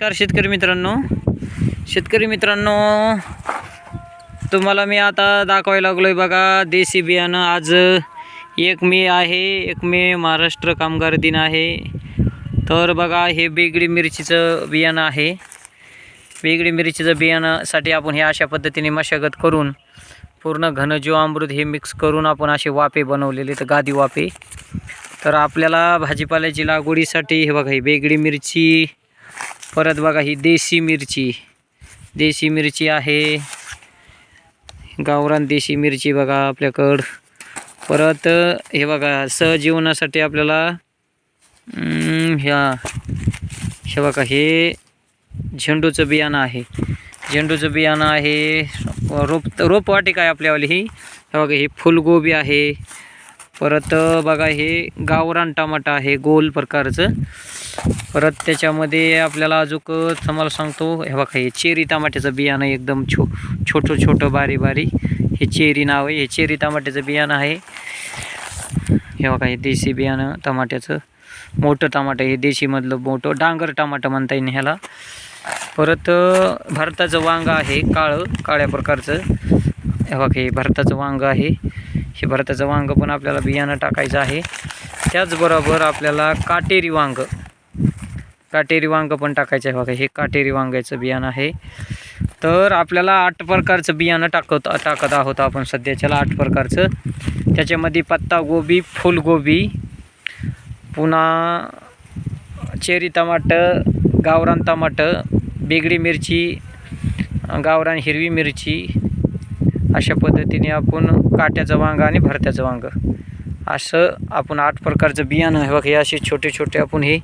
नमस्कार शेतकरी मित्रांनो. शेतकरी मित्रांनो तुम्हाला मी आता दाखवायला लागलो आहे बघा देशी बियाणं आज एक मे आहे एक मे महाराष्ट्र कामगार दिन आहे. तर बघा हे बेगडी मिरचीचं बियाणं आहे. वेगळी मिरचीचं बियाणासाठी आपण हे अशा पद्धतीने मशागत करून पूर्ण घन अमृत हे मिक्स करून आपण असे वाफे बनवलेले तर गादी वाफे. तर आपल्याला भाजीपाल्याची लागवडीसाठी हे बघा ही वेगळी मिरची परत बघा ही देशी मिरची. देशी मिरची आहे. गावरान देशी मिरची बघा आपल्याकडं. परत हे बघा सहजीवनासाठी आपल्याला ह्या हे बघा हे झेंडूचं बियाणं आहे. झेंडूचं बियाणं आहे. रोप रोपवाटिका आहे आपल्यावाली ही. हे बघा ही फुलगोबी आहे. परत बघा हे गावरान टमाटा आहे गोल प्रकारचं. परत त्याच्यामध्ये आपल्याला अजून तुम्हाला सांगतो हे बघा हे चेरी टमाट्याचं बियाणं एकदम छो छोटं छोटं बारी बारी. हे चेरी नाव आहे हे चेरी टमाट्याचं बियाणं आहे. हे बघा हे देशी बियाणं टमाट्याचं. मोठं टमाटं हे देशीमधलं मोठं. डांगर टमाटं म्हणता येईल ह्याला. परत भारताचं वांग आहे काळं काळ्या प्रकारचं. हे बघा हे भारताचं वांग आहे. हे भारताचं वांग पण आपल्याला बियाणं टाकायचं आहे. त्याचबरोबर आपल्याला काटेरी वांग काटेरी वांग पण टाकायचं आहे बघा. हे काटेरी वांग्याचं बियाणं आहे. तर आपल्याला आठ प्रकारचं बियाणं टाकत टाकत आहोत आपण सध्याच्याला आठ प्रकारचं. त्याच्यामध्ये पत्तागोबी फुलगोबी पुन्हा चेरी टमाटर गावरान टमाटर बेगडी मिरची गावरान हिरवी मिरची अशा पद्धतीने आपण काट्याचं वांग आणि भरत्याचं वांग असं आपण आठ प्रकारचं बियाणं हे बघ हे असे छोटे छोटे आपण हे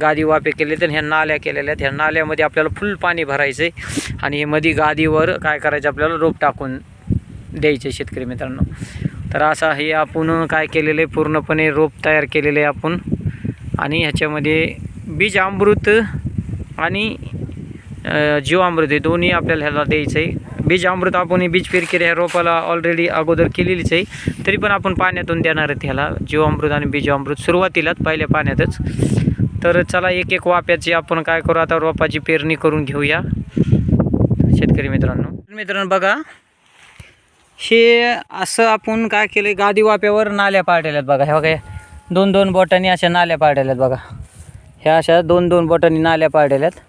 गादी वापे केले तर ह्या नाल्या केलेल्या आहेत. ह्या नाल्यामध्ये आपल्याला फुल पाणी भरायचं आहे आणि हे मध्ये गादीवर काय करायचं आपल्याला? रोप टाकून द्यायचे शेतकरी मित्रांनो. तर असा हे आपण काय केलेलं आहे? पूर्णपणे रोप तयार केलेले आहे आपण. आणि ह्याच्यामध्ये बीज अमृत आणि जीवामृत हे दोन्ही आपल्याला ह्याला द्यायचं आहे बीज अमृत आपण बीज पेरकेर ह्या रोपाला ऑलरेडी अगोदर केलेलीच आहे. तरी पण आपण पाण्यातून देणार आहेत ह्याला. जीवामृत आणि बीजामृत सुरुवातीलाच पहिल्या पाण्यातच. तर चला एक एक वाप्याची आपण काय करू आता रोपाची पेरणी करून घेऊया. शेतकरी मित्रांनो. मित्रांनो बघा. हे असं आपण काय केलं गादी वाप्यावर नाल्या पाडल्यात आहेत बघा. हे बघा दोन दोन बोटांनी अशा नाल्या पाडल्यात आहेत बघा. ह्या अशा दोन दोन बोटांनी नाल्या पाडल्यात आहेत.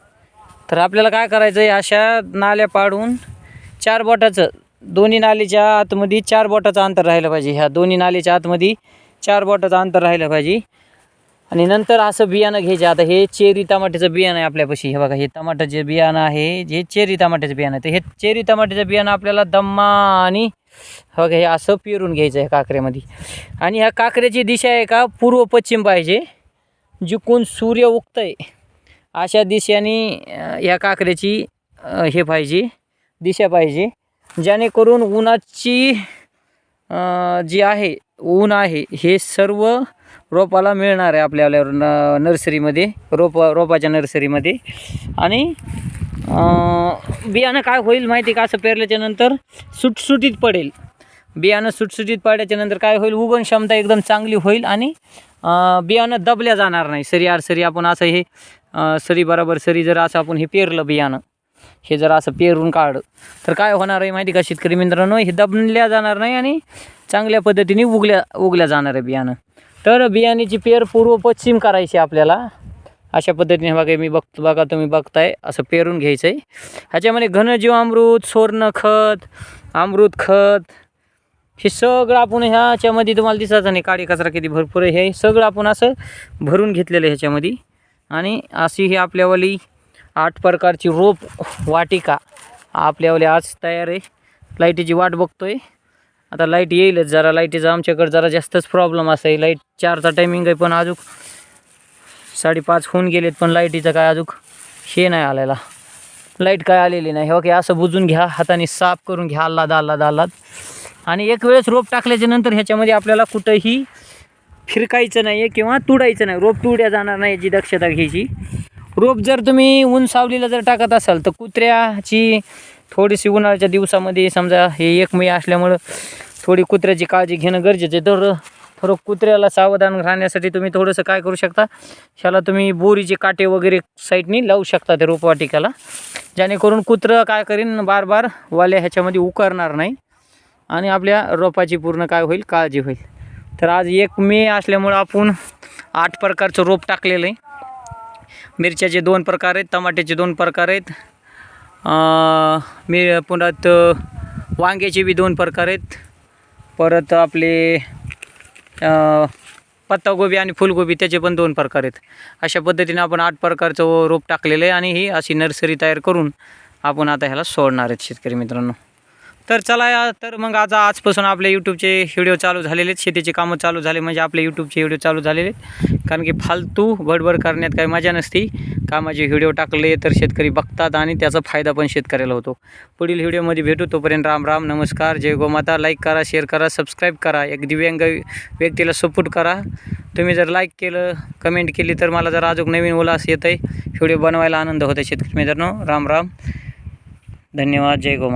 तर आपल्याला काय करायचं आहे अशा नाल्या पाडून चार बोटाचं दोन्ही नालीच्या आतमध्ये चार बोटाचं अंतर राहिलं पाहिजे. ह्या दोन्ही नालीच्या आतमध्ये चार बोटाचं अंतर राहिलं पाहिजे. आणि नंतर असं बियाणं घ्यायचं. आता हे चेरी टमाट्याचं बियाणं आहे आपल्यापाशी. हे बघा हे टमाट्याचे बियाणं आहे. जे चेरी टमाट्याचं बियाणं आहे. तर हे चेरी टमाट्याचं बियाणं आपल्याला दम्मा आणि हे बघा हे असं पेरून घ्यायचं आहे काकऱ्यामध्ये आणि ह्या काकऱ्याची दिशा आहे का? पूर्व पश्चिम पाहिजे. जिकून सूर्य उगतंय. अशा दिशेने ह्या काकऱ्याची हे पाहिजे. दिशा पाहिजे. जेणेकरून उन्हाची जी आहे ऊन आहे हे सर्व रोपाला मिळणार आहे आपल्याला न नर्सरीमध्ये रोप रोपाच्या नर्सरीमध्ये. आणि बियाणं काय होईल माहिती का? असं पेरल्याच्या नंतर सुटसुटीत पडेल. बियाणं सुटसुटीत पडल्याच्या नंतर काय होईल? उगण क्षमता एकदम चांगली होईल आणि बियाणं दबल्या जाणार नाही. सरी आर सरी आपण असं हे सरी बरोबर सरी जर असं आपण हे पेरलं बियाणं हे जर असं पेरून काढलं तर काय होणार आहे माहिती का शेतकरी मित्रांनो? हे दबल्या जाणार नाही आणि चांगल्या पद्धतीने उगल्या उगल्या जाणार आहे बियाणं. तर बियाण्याची पेर पूर्व पश्चिम करायची आपल्याला. अशा पद्धतीने बघा मी बघतो बघा तुम्ही बघताय असं पेरून घ्यायचं आहे ह्याच्यामध्ये घनजीवामृत सोर्ण खत अमृत खत हे सगळं आपण ह्याच्यामध्ये तुम्हाला दिसायचं नाही. काळी कचरा किती भरपूर आहे हे सगळं आपण असं भरून घेतलेलं आहे ह्याच्यामध्ये. आणि अशी ही आपल्यावाली आठ प्रकारची रोप वाटिका आपल्यावाली आज तयार आहे. लाईटीची वाट बघतोय. आता लाइट येईलच जरा. लाईटीचा आमच्याकडे जरा जास्तच प्रॉब्लेम असाय लाइट चारचा टायमिंग आहे पण अजून साडेपाच होऊन गेलेत पण लाईटीचं काय अजून हे नाही आलेला. लाइट काय आलेली नाही. ओके असं बुजून घ्या. हाताने साफ करून घ्या. आल्लाद आल्लाद आल्लाद आणि एक वेळेस रोप टाकल्याच्या नंतर ह्याच्यामध्ये आपल्याला कुठंही फिरकायचं नाही आहे किंवा तुडायचं नाही. रोप तुड्या जाणार नाही याची दक्षता घ्यायची. रोप जर तुम्ही ऊन सावलीला जर टाकत असाल तर कुत्र्याची थोडीशी उन्हाळ्याच्या दिवसामध्ये समजा हे एक मे असल्यामुळं थोडी कुत्र्याची काळजी घेणं गरजेचं आहे. तर फरक कुत्र्याला सावधान राहण्यासाठी तुम्ही थोडंसं काय करू शकता? ह्याला तुम्ही बोरीचे काटे वगैरे साईडनी लावू शकता ते रोपवाटिकाला. जेणेकरून कुत्रं काय करीन बार बार वाल्या ह्याच्यामध्ये उकारणार नाही आणि आपल्या रोपाची पूर्ण काय होईल काळजी होईल. तर आज एक मे असल्यामुळं आपण आठ प्रकारचं रोप टाकलेलं आहे. मिरच्याचे दोन प्रकार आहेत टमाट्याचे दोन प्रकार आहेत मी पुन्हा वांग्याचे बी दोन प्रकार आहेत. परत आपले पत्तागोबी आणि फुलगोबी त्याचे पण दोन प्रकार आहेत. अशा पद्धतीने आपण आठ प्रकारचं रोप टाकलेलं आहे आणि ही अशी नर्सरी तयार करून आपण आता ह्याला सोडणार आहेत शेतकरी मित्रांनो. तर चला या तर मग आज आजपासून आपले यूट्यूबचे व्हिडिओ चालू झालेले आहेत. शेतीचे कामं चालू झाले म्हणजे आपले यूट्यूबचे व्हिडिओ चालू झालेले आहेत. कारण की फालतू बडबड करण्यात काही मजा नसती. कामाचे व्हिडिओ टाकले तर शेतकरी बघतात आणि त्याचा फायदा पण शेतकऱ्याला होतो. पुढील व्हिडिओमध्ये भेटू. तोपर्यंत राम राम नमस्कार जय गोमाता लाईक करा शेअर करा सबस्क्राईब करा. एक दिव्यांग व्यक्तीला सपोर्ट करा. तुम्ही जर लाईक केलं कमेंट केली तर मला जर अजून नवीन उल्हास येत आहे व्हिडिओ बनवायला आनंद होतो शेतकरी मित्रांनो. राम राम. धन्यवाद. जय गोमाता